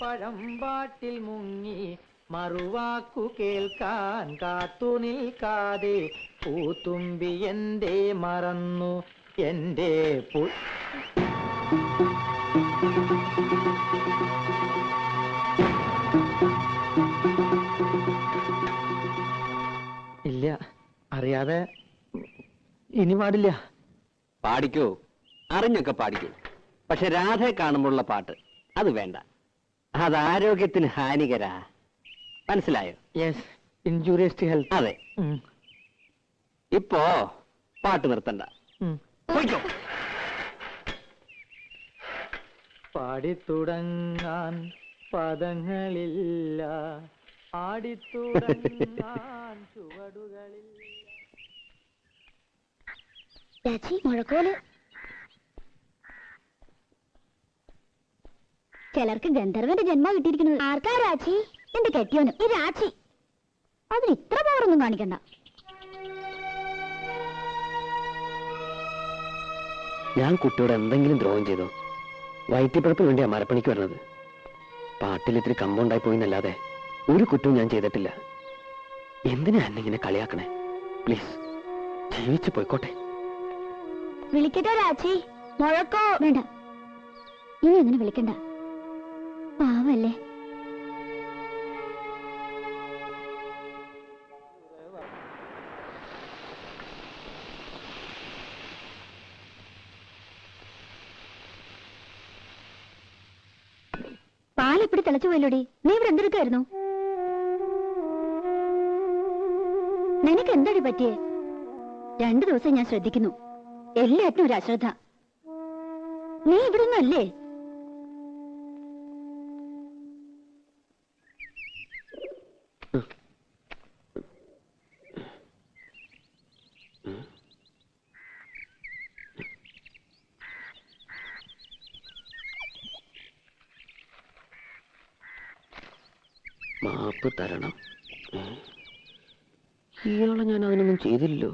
പഴമ്പാട്ടിൽ മുങ്ങി മറുവാക്കു കേൾക്കാൻ കാത്തു നിൽക്കാതെ പൂത്തുമ്പി എന്തേ മറന്നു എന്റെ ഇല്ല അറിയാതെ ഇനി പാടില്ല. പാടിക്കോ. അറിഞ്ഞൊക്കെ പാടിക്കോ. പക്ഷെ രാധയെ കാണുമ്പോഴുള്ള പാട്ട് അത് വേണ്ട. അത് ആരോഗ്യത്തിന് ഹാനികരാ. മനസ്സിലായോ? യെസ് ഇൻജൂറിയസ് ടു ഹെൽത്ത് അതെ. ഇപ്പോ പാട്ട് നിർത്തണ്ട. പോയിക്കോ. പാടിത്തുടങ്ങാൻ പദങ്ങളില്ല. ആടിത്തുടങ്ങാൻ ചുവടുകളില്ല. മുഴക്കോൽ. ചിലർക്ക് ഗന്ധർവന്റെ ജന്മം കിട്ടിയിരിക്കുന്നത്. ആർക്കാ രാച്ചി എന്റെ കെട്ടിയോനും. ഈ രാച്ചി അതിന് ഇത്ര പവറൊന്നും കാണിക്കണ്ട. ഞാൻ കുട്ടിയോട് എന്തെങ്കിലും ദ്രോഹം ചെയ്തോ? വയറ്റിപ്പഴപ്പിന് വേണ്ടിയാ മരപ്പണിക്ക് വരുന്നത്. പാട്ടിൽ ഇത്തിരി കമ്പൗണ്ടായി പോയിന്നല്ലാതെ ഒരു കുറ്റവും ഞാൻ ചെയ്തിട്ടില്ല. എന്തിനാ എന്നെ ഇങ്ങനെ കളിയാക്കണേ? പ്ലീസ് ജീവിച്ചു പോയിക്കോട്ടെ. വിളിക്കട്ടോ രാച്ചി മുഴക്കോ? വേണ്ട. ഇനി അങ്ങനെ വിളിക്കണ്ട. പാവല്ലേ പാലെപ്പിടി തിളച്ചു പോയല്ലോടി? നീ ഇവിടെ എന്തെടുക്കായിരുന്നു? നിനക്ക് എന്താടി പറ്റിയേ? രണ്ടു ദിവസം ഞാൻ ശ്രദ്ധിക്കുന്നു. എല്ലാറ്റിനും ഒരു അശ്രദ്ധ. നീ ഇവിടെ ഒന്നല്ലേ മാപ്പ് തരണം? ഇയാളെ ഞാൻ അതിനൊന്നും ചെയ്തില്ലല്ലോ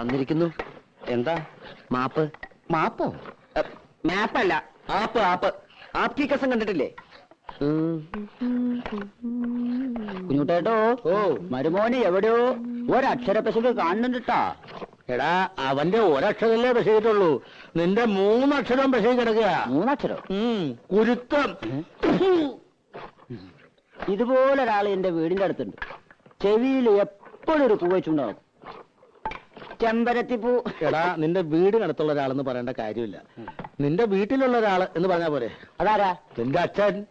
തന്നിരിക്കുന്നു. എന്താ? മാപ്പ്? മാപ്പോ? മാപ്പല്ല. ആപ്പ് ആപ്പ്. ആപ്കി കസം കണ്ടിട്ടില്ലേ? കുഞ്ഞുട്ടേട്ടോ ഓ. മരുമോന് എവിടെയോ ഒരക്ഷര പെശക് കാണുന്നുണ്ടാ എടാ അവന്റെ ഒരക്ഷരല്ലേ പശുകിട്ടുള്ളൂ. നിന്റെ മൂന്നക്ഷരം പശു കിടക്കുക മൂന്നക്ഷരം കുരുത്തം. ഇതുപോലെ ഒരാൾ എന്റെ വീടിന്റെ അടുത്തുണ്ട്. ചെവിയിൽ എപ്പോഴും ഒരു പൂ വെച്ചുണ്ടാവും. ചെമ്പരത്തിപ്പൂ എടാ നിന്റെ വീടിനടുത്തുള്ള ഒരാളെന്ന് പറയേണ്ട കാര്യമില്ല. നിന്റെ വീട്ടിലുള്ള ഒരാൾ എന്ന് പറഞ്ഞാ പോരെ. അതാരാ? നിന്റെ അച്ഛൻ.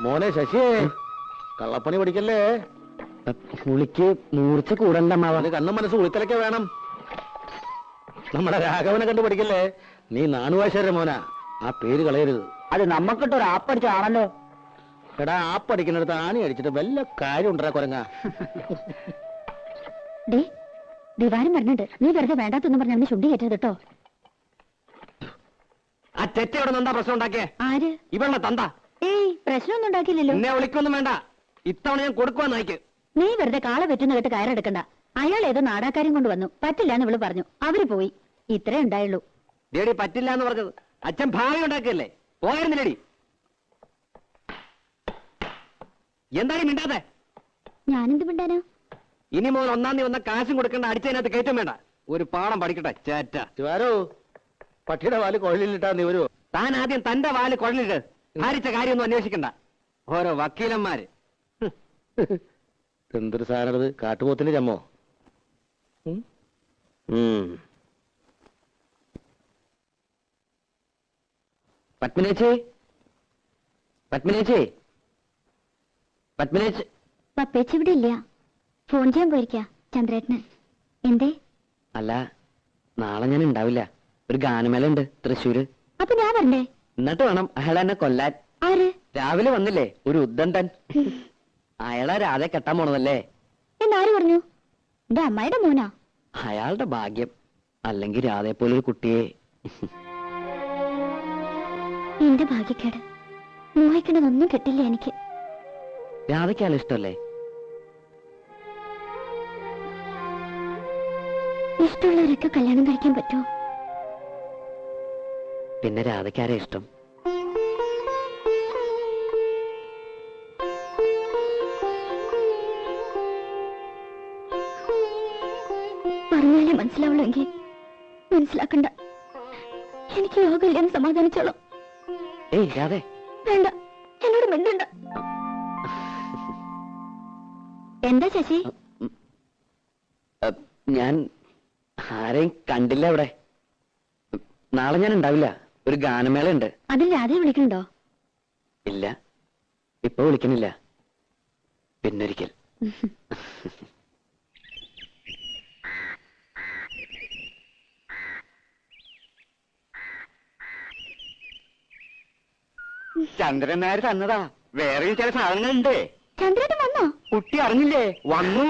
മോനെ ശശിയെ കള്ളപ്പണി പഠിക്കല്ലേ? കുളിക്ക് മൂർച്ച കൂടണ്ട മാവാ. കണ്ണും മനസ്സ് ഉളിത്തലൊക്കെ വേണം. നമ്മുടെ രാഘവനെ കണ്ടു പഠിക്കല്ലേ? നീ നാണുവാശ്വര മോനാ. ആ പേര് കളയരുത്. അത് നമ്മക്കിട്ടൊരു ആപ്പടിച്ചാണല്ലോ. എടാ ആപ്പടിക്കുന്നിടത്ത് ആണി അടിച്ചിട്ട് വല്ല കാര്യം ഉണ്ടാ കുരങ്ങ. ഡേ ദിവാരം പറഞ്ഞിട്ട് നീ വെറുതെ വേണ്ടാത്തൊന്നും പറഞ്ഞ അവന് ശുദ്ധി കയറ്റരുത് കേട്ടോ ആ തെറ്റയോടെ എന്താ പ്രശ്നം ഉണ്ടാക്കിയേ? ആര്? ഇവളുടെ തന്ത. ഏയ് പ്രശ്നമൊന്നും ഉണ്ടാക്കിയില്ലല്ലോ. എന്നെ വിളിക്കൊന്നും വേണ്ട. ഇത്തവണ ഞാൻ കൊടുക്കുവാന്ന് നയിക്ക് നീ വെറുതെ കാള വെറ്റുന്ന കേട്ട് കയറെടുക്കണ്ട. അയാൾ ഏതോ നാടാക്കാരും കൊണ്ട് വന്നു. പറ്റില്ല എന്ന് ഇവൾ പറഞ്ഞു. അവർ പോയി. ഇത്രേ ഉണ്ടായുള്ളൂ. ഡേടി പറ്റില്ല എന്ന് പറഞ്ഞത്. അച്ഛൻ ഭാവി ഉണ്ടാക്കിയല്ലേ പോയിരുന്നില്ലടി എന്താണ് മിണ്ടാതെ? ഞാനെന്ത് മിണ്ടാനോ? ഇനി മോൻ ഒന്നാം തീയതി വന്ന കാശും കൊടുക്കേണ്ട അടിച്ചതിനകത്ത് കയറ്റം വേണ്ട. ഒരു പാഠം പഠിക്കട്ടെ ചേറ്റ. ചുവാരോ പട്ടിയുടെ വാൽ കുഴലിലിട്ടാ നീ വരുമോ താൻ ആദ്യം തന്റെ വാൽ കുഴലിട്ട് ഭാരിച്ച കാര്യമൊന്നും അന്വേഷിക്കണ്ട. ഓരോ വക്കീലന്മാര്. എന്തൊരു സാധനം കാട്ടുപോത്തിന്റെ ചമ്മോ? പത്മിനേച്ചി? പത്മിനേച്ചി? പത്മിനേച്ചി പപ്പേച്ചി ഇവിടെ ഇല്ല. ഫോൺ ചെയ്യാൻ പോയിരിക്കാ ചന്ദ്രേട്ടന്. എന്തേ? അല്ല നാളെ ഞാൻ ഉണ്ടാവില്ല. ഒരു ഗാനമേള ഉണ്ട് തൃശ്ശൂര്. അപ്പൊ ഞാൻ വരണ്ടേ? എന്നിട്ട് വേണം അയാൾ എന്നെ കൊല്ലാൻ. ആര്? രാവിലെ വന്നില്ലേ ഒരു ഉദ്ദണ്ടൻ അയാളെ രാധെ കെട്ടാൻ പോണതല്ലേ? എന്നാര് പറഞ്ഞു? എന്റെ അമ്മയുടെ മോനാ? അയാളുടെ ഭാഗ്യം. അല്ലെങ്കിൽ രാധയെ പോലെ ഒരു കുട്ടിയെ. എന്റെ ഭാഗ്യക്കേട്. മോഹിക്കണതൊന്നും കിട്ടില്ല എനിക്ക്. രാധയ്ക്ക് അയാൾ ഇഷ്ടമല്ലേ? ഇഷ്ടമുള്ളവരൊക്കെ കല്യാണം കഴിക്കാൻ പറ്റുമോ? പിന്നെ രാധയ്ക്കാരെ ഇഷ്ടം. പറഞ്ഞാലേ മനസ്സിലാവുള്ളൂ എങ്കിൽ. മനസ്സിലാക്കണ്ട. എനിക്ക് യോഗമില്ലെന്ന് സമാധാനിച്ചോളാം. ഏയ് രാധേ. വേണ്ട. എന്നോട് മിണ്ടണ്ട. എന്താ ശശി? ഞാൻ ആരെയും കണ്ടില്ല അവിടെ. നാളെ ഞാൻ ഉണ്ടാവില്ല. ഒരു ഗാനമേള ഉണ്ട് അതിൽ രാധയെ വിളിക്കണ്ടോ ഇല്ല. ഇപ്പൊ വിളിക്കണില്ല. പിന്നൊരിക്കൽ. ചന്ദ്രൻ നായർ തന്നതാ. വേറെയും ചില സാധനങ്ങളുണ്ട്. ചന്ദ്രേട്ടൻ വന്നോ? കുട്ടി അറിഞ്ഞില്ലേ? വന്നു.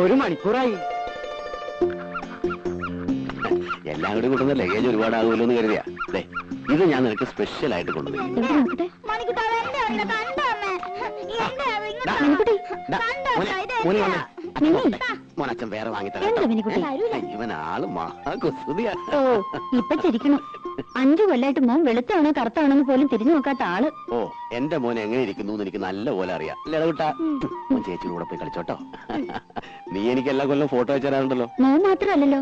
ഒരു മണിക്കൂറായി. എല്ലാം കൂടി കൊണ്ടുവന്ന ലഗേജ് ഒരുപാടാകുമല്ലോ എന്ന് കരുതിയാ. ദേ, ഇത് ഞാൻ നിനക്ക് സ്പെഷ്യൽ ആയിട്ട് കൊണ്ടുവന്നു നോക്കട്ടെ മോനെ, മോനെ വന്നേ. മിനി. മോനച്ഛൻ വേറെ വാങ്ങിത്തരാം ഇവൻ ആൾ ഓ ഇപ്പൊ ചിരിക്കണം അഞ്ചു കൊല്ലായിട്ട് മോൻ വെളുത്താണോ കറുത്താണോ എന്ന് പോലും തിരിഞ്ഞു നോക്കാത്ത ആൾ. ഓ എന്റെ മോൻ എങ്ങനെ ഇരിക്കുന്നു എന്ന് എനിക്ക് നല്ല പോലെ അറിയാം. മോൻ ചേച്ചിയുടെ കൂടെ പോയി കളിച്ചോട്ടോ. നീ എനിക്ക് എല്ലാ കൊല്ലം ഫോട്ടോ അയച്ചു തരാറുണ്ടല്ലോ. മോൻ മാത്രമല്ലല്ലോ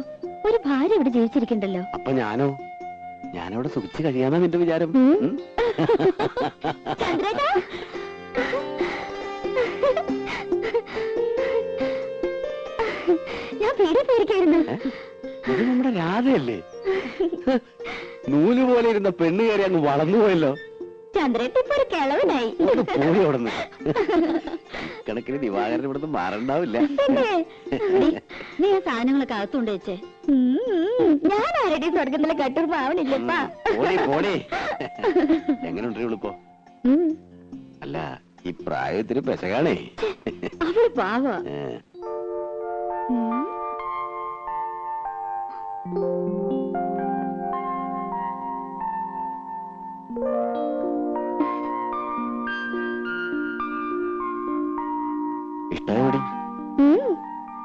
ഒരു ഭാര്യ ഇവിടെ ജീവിച്ചിരിക്കണ്ടല്ലോ. അപ്പൊ ഞാനോ? ഞാനവിടെ സുഖിച്ചു കഴിയാന്നാ നിന്റെ വിചാരം. പേടി പേടിക്കായിരുന്നു. ഇത് നമ്മുടെ രാധയല്ലേ? നൂൽ പോലെ ഇരുന്ന പെണ്ണ് കയറി അങ്ങ് വളർന്നു പോയല്ലോ. കണക്കിന് ദിവാകരൻ ഇവിടുന്ന് മാറണ്ടാവില്ല. നീ- ആ സാധനങ്ങളൊക്കെ അകത്തുകൊണ്ട് വെച്ചേ. ഞാൻ ആരുടെയും സ്വർഗത്തിലെ കട്ടൂർ പോടി എങ്ങനെയുണ്ട് ഇവളിപ്പോ അല്ല ഈ പ്രായത്തിന് പെശകാണേ. അവൾ പാവ.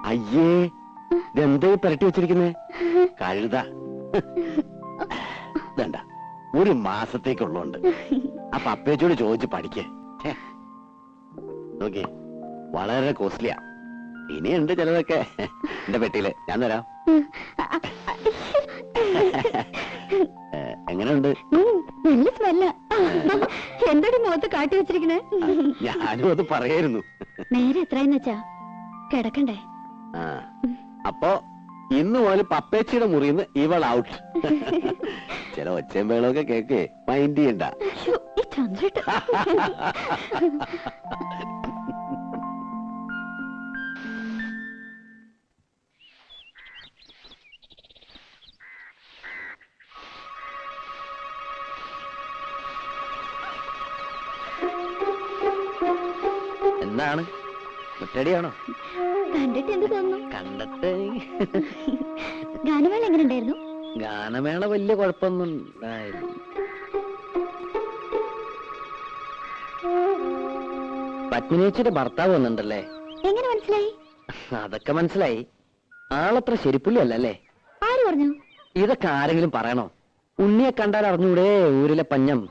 അയ്യേ ഇതെന്തേ പുരട്ടി വെച്ചിരിക്കുന്നേ? കഴുത. വേണ്ട ഒരു മാസത്തേക്കുള്ളുണ്ട്. അപ്പൊ അപ്പേച്ചോട് ചോദിച്ച് പഠിക്കേ. നോക്കി വളരെ കോസ്റ്റ്ലിയാ. ഇനിയുണ്ട് ചിലതൊക്കെ. എന്റെ പെട്ടിയിൽ ഞാൻ തരാം. എങ്ങനെയുണ്ട്? നല്ല സ്മെല്ല. എന്തൊരു മുഖത്ത് കാട്ടി വെച്ചിരിക്കണേ ഞാനും അത് പറയായിരുന്നു. നേരെ എത്രയെന്ന് വെച്ചാ? കിടക്കണ്ടേ? അപ്പോ ഇന്ന് മുതൽ പപ്പേച്ചിയുടെ മുറിന്ന് ഇവൾ ഔട്ട് ചില ഒച്ചയും വേളൊക്കെ കേക്കേ മൈൻഡ് ചെയ്യണ്ട. മുറ്റടിയാണോ കണ്ടിട്ട് എന്ത് തോന്നുന്നു? കണ്ടിട്ട് ഗാനമേള എങ്ങനെ ഉണ്ടായിരുന്നു ഗാനമേള വലിയ കുഴപ്പമൊന്നും ഉണ്ടായില്ല. പത്മിനേച്ചിയുടെ ഭർത്താവ് വന്നിട്ടുണ്ടല്ലേ? എങ്ങനെ മനസ്സിലായി? അതൊക്കെ മനസ്സിലായി. ആളത്ര ശരിപ്പുള്ളി അല്ലല്ലേ ആര് പറഞ്ഞു? ഇതൊക്കെ ആരെങ്കിലും പറയണോ? ഉണ്ണിയെ കണ്ടാൽ അറിഞ്ഞൂടെ ഊരിലെ പഞ്ഞം.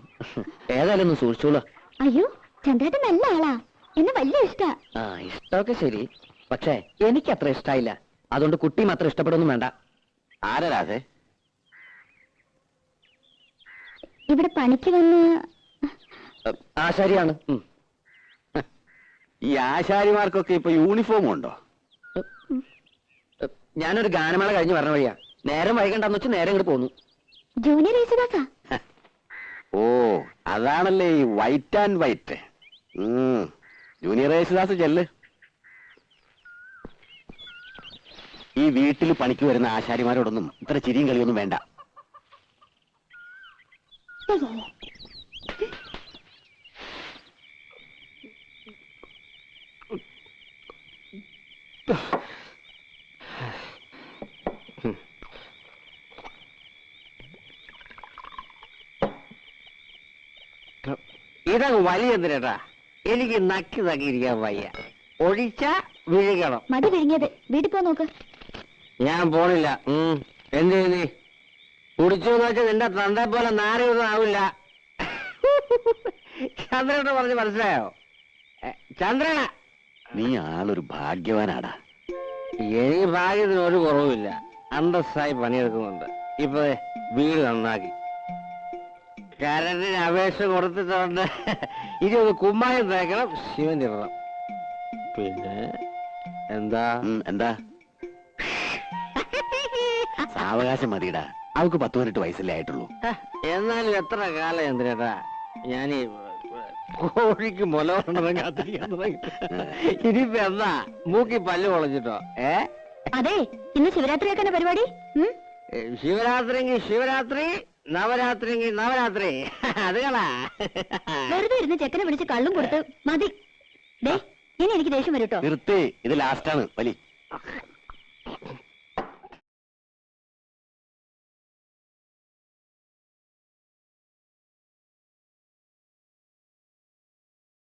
ഏതായാലും ഒന്ന് സൂക്ഷിച്ചോളൂ. അയ്യോ ചന്ദ്രേട്ടൻ നല്ല ആളാ. എന്നെ വലിയ ഇഷ്ടാ. ആ ഇഷ്ടമൊക്കെ ശരി. പക്ഷേ എനിക്ക് അത്ര ഇഷ്ടായില്ല. അതുകൊണ്ട് കുട്ടി മാത്രം ഇഷ്ടപ്പെടുന്നു വേണ്ട. ആരാതെ ഇവിടെ പണിക്ക് വന്ന് ആശാരിയാണ്. ഈ ആശാരിമാർക്കൊക്കെ ഇപ്പൊ യൂണിഫോം ഉണ്ടോ? ഞാനൊരു ഗാനമേള കഴിഞ്ഞ് വരണ വഴിയാ. നേരം വൈകണ്ടെന്ന് വെച്ച് നേരം ഇങ്ങോട്ട് പോന്നു. ജൂനിയർ യേശുദാസാ ഓ അതാണല്ലേ ഈ white and white. Junior Yesudas ചെല്ല്. ഈ വീട്ടിൽ പണിക്ക് വരുന്ന ആശാരിമാരോടൊന്നും ഇത്ര ചിരിയും കളിയൊന്നും വേണ്ട. ഇതങ്ങ് വലിയ എന്തിനേട്ടാ എനിക്ക് നക്കി നക്കിയിരിക്കാൻ വയ്യ. ഒഴിച്ച വിഴിക്കണം മതി വിഴുങ്ങിയത്. വീട്ടിൽ പോ നോക്ക്. ഞാൻ പോണില്ല. ഉം. എന്ത് ചെയ്യുന്നേ കുടിച്ചു വെച്ചാൽ നിന്റെ തന്തെ പോലെ നാരൊന്നും ആവില്ല. ചന്ദ്രനോട് പറഞ്ഞ് മനസ്സിലായോ? എ, ചന്ദ്രന. നീ ആളൊരു ഭാഗ്യവാനാടാ. എനിക്ക് ഭാഗ്യത്തിന് ഒരു കുറവുമില്ല. അന്തസ്സായി പണിയെടുക്കുന്നുണ്ട്. ഇപ്പൊ ദേ വീട് നന്നാക്കി. കരണ്ടിന് അപേക്ഷ കൊടുത്തിട്ടുണ്ട്. ഇനി ഒന്ന് കുമ്മായം തേക്കണം ശിവൻ ഇടണം. പിന്നെ? എന്താ? എന്താ? സാവകാശം മതിടാ അവക്ക് പത്ത് പതിനെട്ട് വയസ്സല്ലേ ആയിട്ടുള്ളൂ. എന്നാലും എത്ര കാലം എന്തിനേട്ടാ ഞാൻ കോഴിക്ക് മുല കൊണ്ടതും കാത്തിരിക്കാൻ തുടങ്ങി ഇനിയിപ്പോ എന്താ? മൂക്കി പല്ല് കൊളഞ്ഞിട്ടോ ഏ? അതെ ഇന്ന് ശിവരാത്രിയൊക്കെ പരിപാടി? ശിവരാത്രി ശിവരാത്രി നവരാത്രിയെങ്കിൽ നവരാത്രി. അതുകളാ വെറുതെ ഇരുന്ന് ചെക്കനെ വിളിച്ച് കള്ളും കൊടുത്ത് മതി. ദേ ഇനി എനിക്ക് ദേഷ്യം വരും കേട്ടോ നിർത്തേ. ഇത് ലാസ്റ്റാണ് വലി.